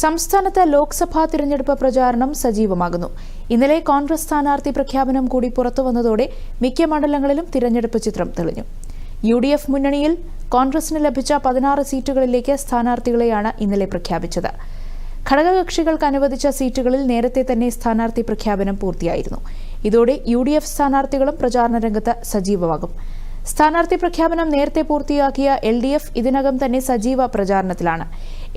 സംസ്ഥാനത്ത് ലോക്സഭാ തിരഞ്ഞെടുപ്പ് പ്രചാരണം സജീവമാകുന്നു. ഇന്നലെ കോൺഗ്രസ് സ്ഥാനാർത്ഥി പ്രഖ്യാപനം കൂടി പുറത്തുവന്നതോടെ മിക്ക മണ്ഡലങ്ങളിലും തിരഞ്ഞെടുപ്പ് ചിത്രം തെളിഞ്ഞു. യു ഡി എഫ് മുന്നണിയിൽ കോൺഗ്രസിന് ലഭിച്ച പതിനാറ് സീറ്റുകളിലേക്ക് സ്ഥാനാർത്ഥികളെയാണ് ഇന്നലെ പ്രഖ്യാപിച്ചത്. ഘടകകക്ഷികൾക്ക് അനുവദിച്ച സീറ്റുകളിൽ നേരത്തെ തന്നെ സ്ഥാനാർത്ഥി പ്രഖ്യാപനം പൂർത്തിയായിരുന്നു. ഇതോടെ യു ഡി എഫ് സ്ഥാനാർത്ഥികളും പ്രചാരണ രംഗത്ത് സജീവമാകും. സ്ഥാനാർത്ഥി പ്രഖ്യാപനം നേരത്തെ പൂർത്തിയാക്കിയ എൽ ഡി എഫ് ഇതിനകം തന്നെ സജീവ പ്രചാരണത്തിലാണ്.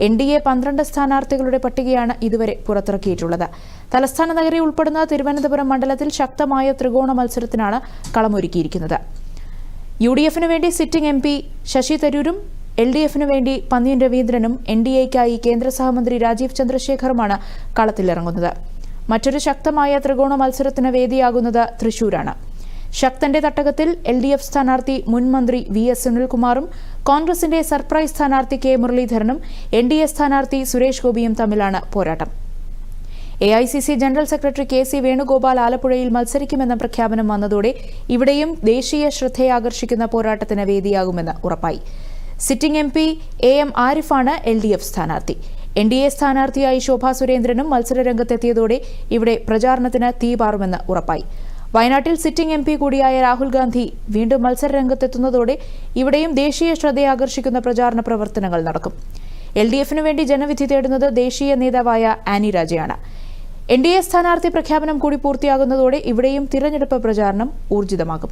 എൻ ഡി എ പന്ത്രണ്ട് സ്ഥാനാർത്ഥികളുടെ പട്ടികയാണ് ഇതുവരെ പുറത്തിറക്കിയിട്ടുള്ളത്. തലസ്ഥാന നഗരി ഉൾപ്പെടുന്ന തിരുവനന്തപുരം മണ്ഡലത്തിൽ ശക്തമായ ത്രികോണ മത്സരത്തിനാണ് കളമൊരുക്കിയിരിക്കുന്നത്. യു ഡി എഫിന് വേണ്ടി സിറ്റിംഗ് എം പി ശശി തരൂരും എൽ ഡി എഫിന് വേണ്ടി പന്നിയൻ രവീന്ദ്രനും എൻ ഡി എക്കായി കേന്ദ്ര സഹമന്ത്രി രാജീവ് ചന്ദ്രശേഖറുമാണ് കളത്തിലിറങ്ങുന്നത്. മറ്റൊരു ശക്തമായ ത്രികോണ മത്സരത്തിന് വേദിയാകുന്നത് തൃശൂരാണ്. ശക്തന്റെ തട്ടകത്തിൽ എൽ ഡി എഫ് സ്ഥാനാർത്ഥി മുൻ മന്ത്രി വി എസ് സുനിൽകുമാറും കോൺഗ്രസിന്റെ സർപ്രൈസ് സ്ഥാനാർത്ഥി കെ മുരളീധരനും എൻ ഡി എ സ്ഥാനാർത്ഥി സുരേഷ് ഗോപിയും തമ്മിലാണ് പോരാട്ടം. A I C C general secretary K C Venugopal ആലപ്പുഴയിൽ മത്സരിക്കുമെന്ന പ്രഖ്യാപനം വന്നതോടെ ഇവിടെയും ദേശീയ ശ്രദ്ധയാകർഷിക്കുന്ന പോരാട്ടത്തിന് വേദിയാകുമെന്ന് ഉറപ്പായി. Sitting M P A M ആരിഫാണ് L D F സ്ഥാനാർത്ഥി. എൻ ഡി എ സ്ഥാനാർത്ഥിയായി ശോഭാ സുരേന്ദ്രനും മത്സരരംഗത്തെത്തിയതോടെ ഇവിടെ പ്രചാരണത്തിന് തീപാറുമെന്ന് ഉറപ്പായി. വയനാട്ടിൽ സിറ്റിംഗ് എം കൂടിയായ രാഹുൽ ഗാന്ധി വീണ്ടും മത്സര രംഗത്തെത്തുന്നതോടെ ഇവിടെയും ദേശീയ ശ്രദ്ധയാകർഷിക്കുന്ന പ്രചാരണ പ്രവർത്തനങ്ങൾ നടക്കും. എൽ ഡി എഫിനു വേണ്ടി ജനവിധി തേടുന്നത് ദേശീയ നേതാവായ ആനി രാജയാണ്. എൻ ഡി എ സ്ഥാനാർത്ഥി പ്രഖ്യാപനം കൂടി പൂർത്തിയാകുന്നതോടെ ഇവിടെയും തിരഞ്ഞെടുപ്പ് പ്രചാരണം ഊർജിതമാകും.